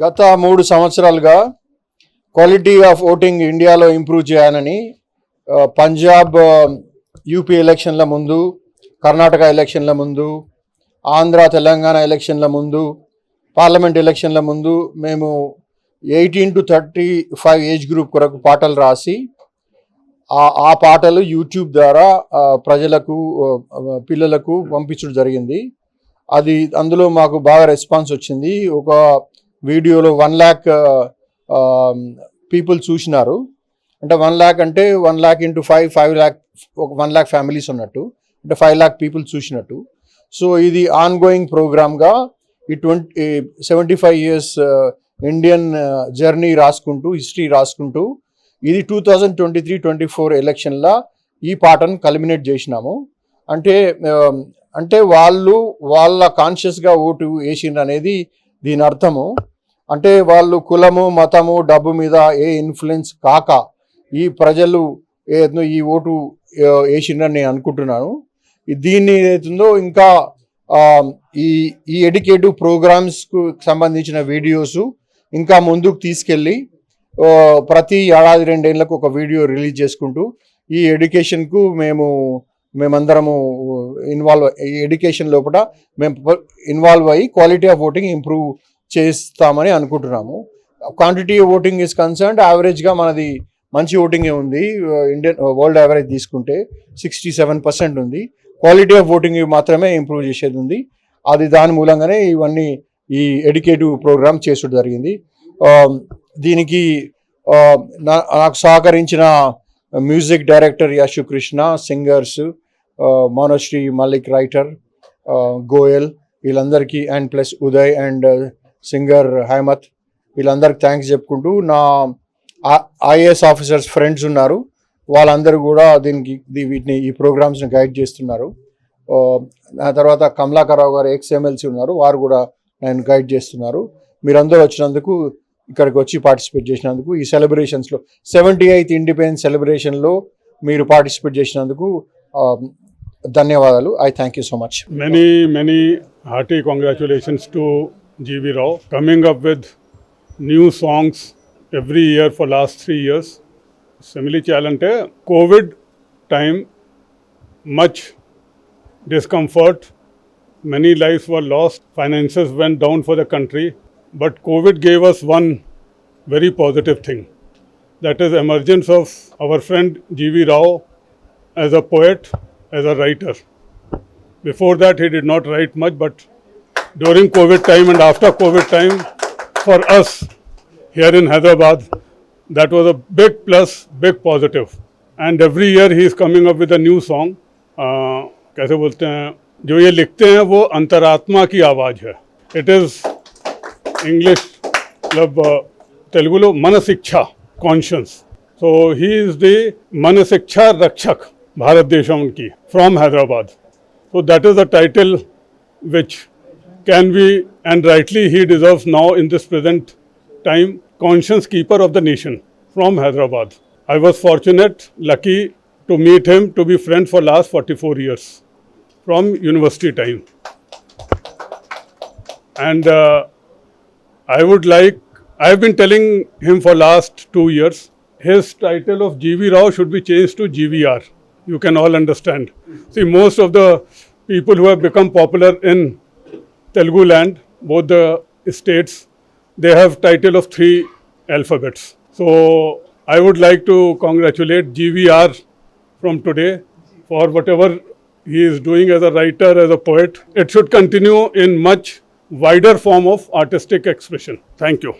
గత మూడు సంవత్సరాలుగా క్వాలిటీ ఆఫ్ ఓటింగ్ ఇండియాలో ఇంప్రూవ్ చేయాలని పంజాబ్ యూపీ ఎలక్షన్ల ముందు కర్ణాటక ఎలక్షన్ల ముందు ఆంధ్ర తెలంగాణ ఎలక్షన్ల ముందు పార్లమెంట్ ఎలక్షన్ల ముందు మేము eighteen to thirty five age group కొరకు పాటలు రాసి ఆ ఆ పాటలు యూట్యూబ్ ద్వారా ప్రజలకు పిల్లలకు పంపించడం జరిగింది. అది అందులో మాకు బాగా రెస్పాన్స్ వచ్చింది. ఒక వీడియోలో వన్ ల్యాక్ పీపుల్ చూసినారు. అంటే వన్ ల్యాక్ అంటే one lakh into five five lakh ఒక వన్ ల్యాక్ ఫ్యామిలీస్ ఉన్నట్టు. అంటే ఫైవ్ ల్యాక్ పీపుల్ చూసినట్టు. సో ఇది ఆన్ గోయింగ్ ప్రోగ్రామ్గా ఈ twenty seventy five years Indian journey రాసుకుంటూ హిస్టరీ రాసుకుంటూ ఇది two thousand twenty three twenty four ఎలక్షన్లో ఈ పాటను కల్మినేట్ చేసినాము. అంటే అంటే వాళ్ళు వాళ్ళ కాన్షియస్గా ఓటు వేసిండ్రు అనేది దీని అర్థము అంటే వాళ్ళు కులము మతము డబ్బు మీద ఏ ఇన్ఫ్లుయెన్స్ కాక ఈ ప్రజలు ఏదో ఈ ఓటు వేసిండని నేను అనుకుంటున్నాను. దీన్ని ఏదైతుందో ఇంకా ఈ ఈ ఎడ్యుకేటివ్ ప్రోగ్రామ్స్కు సంబంధించిన వీడియోస్ ఇంకా ముందుకు తీసుకెళ్ళి ప్రతి ఏడాది రెండేళ్ళకు ఒక వీడియో రిలీజ్ చేసుకుంటూ ఈ ఎడ్యుకేషన్కు మేము మేమందరము ఇన్వాల్వ్ ఎడ్యుకేషన్ లోపల మేము ఇన్వాల్వ్ అయ్యి క్వాలిటీ ఆఫ్ ఓటింగ్ ఇంప్రూవ్ చేస్తామని అనుకుంటున్నాము. క్వాంటిటీ ఓటింగ్ ఇస్ కన్సర్న్డ్ యావరేజ్గా మనది మంచి ఓటింగే ఉంది. ఇండియన్ వరల్డ్ యావరేజ్ తీసుకుంటే సిక్స్టీ సెవెన్ పర్సెంట్ ఉంది క్వాలిటీ ఆఫ్ ఓటింగ్ మాత్రమే ఇంప్రూవ్ చేసేది ఉంది. అది దాని మూలంగానే ఇవన్నీ ఈ ఎడ్యుకేటివ్ ప్రోగ్రామ్ చేసుడు జరిగింది. దీనికి నా- నాకు సహకరించిన music director Yashu Krishna singers Monashri Mallik writer Goyal వీళ్ళందరికీ and plus Uday and singer uh, Haimath. వీళ్ళందరికి thanks చెప్పుకుంటూ నా ఐఏఎస్ ఆఫీసర్స్ ఫ్రెండ్స్ ఉన్నారు. వాళ్ళందరూ కూడా దీనికి వీటిని ఈ ప్రోగ్రామ్స్ని గైడ్ చేస్తున్నారు. ఆ తర్వాత కమలాకరావు గారు ఎక్స్ ఎమ్మెల్సీ ఉన్నారు. వారు కూడా నేను గైడ్ చేస్తున్నారు. మీరందరూ వచ్చినందుకు ఇక్కడికి వచ్చి పార్టిసిపేట్ చేసినందుకు ఈ సెలబ్రేషన్స్లో సెవెంటీ ఎయిత్ ఇండిపెండెన్స్ సెలబ్రేషన్లో మీరు పార్టిసిపేట్ చేసినందుకు ధన్యవాదాలు. I thank you so much many many hearty congratulations to GV Rao coming up with new songs every year for last three years సెమిలీ చేయాలంటే COVID time much discomfort many life were lost finances went down for the country but COVID gave us one very positive thing. That is emergence of our friend G.V. Rao as a poet, as a writer. Before that, he did not write much, but during COVID time and after COVID time, for us here in Hyderabad, that was a big plus, big positive. And every year he is coming up with a new song. Uh, कैसे बोलते हैं जो ये लिखते हैं वो अंतरात्मा की आवाज़ है it is English club uh, Telugulo Manasiksha Conscience. So he is the Manasiksha Rakshak Bharat Deshaman from Hyderabad. So that is the title which can be and rightly he deserves now in this present time conscience keeper of the nation from Hyderabad. I was fortunate, lucky to meet him to be friend for last 44 years from university time. And uh, i would like i've been telling him for last 2 years his title of gv rao should be changed to gvr you can all understand see most of the people who have become popular in Telugu land, both the states, they have title of three alphabets. So I would like to congratulate GVR from today for whatever he is doing as a writer, as a poet. It should continue in much wider form of artistic expression. Thank you.